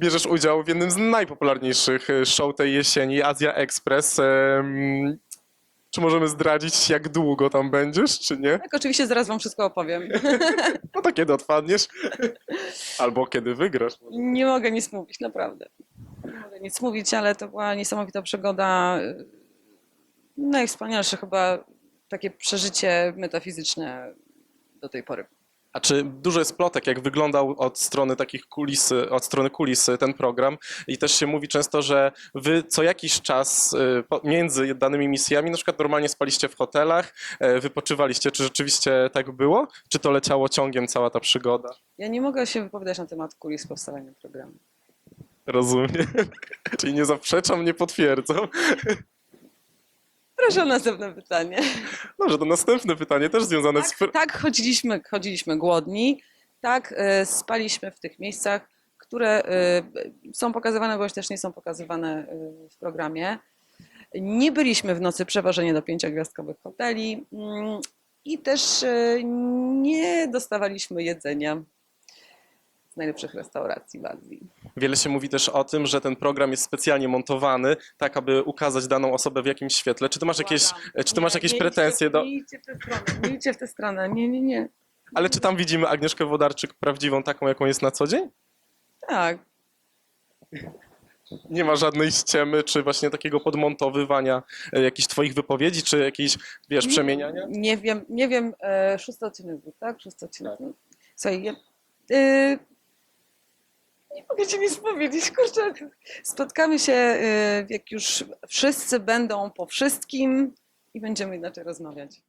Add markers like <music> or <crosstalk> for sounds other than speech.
Bierzesz udział w jednym z najpopularniejszych e, show tej jesieni, Azja Express. Czy możemy zdradzić, jak długo tam będziesz, czy nie? Tak, oczywiście zaraz wam wszystko opowiem. <laughs> No to kiedy odpadniesz? Albo kiedy wygrasz? Nie mogę nic mówić, naprawdę. Nie mogę nic mówić, ale to była niesamowita przygoda. Najwspanialsze chyba takie przeżycie metafizyczne do tej pory. A czy dużo jest plotek, jak wyglądał od strony takich kulisy, od strony kulisy ten program i też się mówi często, że wy co jakiś czas y, między danymi misjami, na przykład normalnie spaliście w hotelach, e, wypoczywaliście. Czy rzeczywiście tak było? Czy to leciało ciągiem cała ta przygoda? Ja nie mogę się wypowiadać na temat kulis powstawania programu. Rozumiem. <laughs> Czyli nie zaprzeczam, nie potwierdzam. <laughs> Proszę o następne pytanie. Dobrze, to następne pytanie też związane z... Tak, tak chodziliśmy, chodziliśmy głodni, tak e, spaliśmy w tych miejscach, które e, są pokazywane, bądź też nie są pokazywane e, w programie. Nie byliśmy w nocy przeważeni do pięciogwiazdkowych hoteli mm, i też e, nie dostawaliśmy jedzenia z najlepszych restauracji w Azji. Wiele się mówi też o tym, że ten program jest specjalnie montowany, tak aby ukazać daną osobę w jakimś świetle. Czy ty masz jakieś, Błagam. czy ty masz Nie, jakieś nie pretensje do... Nie idźcie w tę stronę, nie idźcie w tę stronę, nie, nie, nie. Ale czy tam widzimy Agnieszkę Wodarczyk prawdziwą, taką jaką jest na co dzień? Tak, Nie ma żadnej ściemy, czy właśnie takiego podmontowywania e, jakichś twoich wypowiedzi, czy jakiejś, wiesz, przemieniania? Nie wiem, nie wiem, e, szósty odcinek był, tak? Szósty odcinek. No. Słuchaj, ja, e, nie mogę ci nic powiedzieć, kurczę. Spotkamy się, e, jak już wszyscy będą po wszystkim i będziemy inaczej rozmawiać.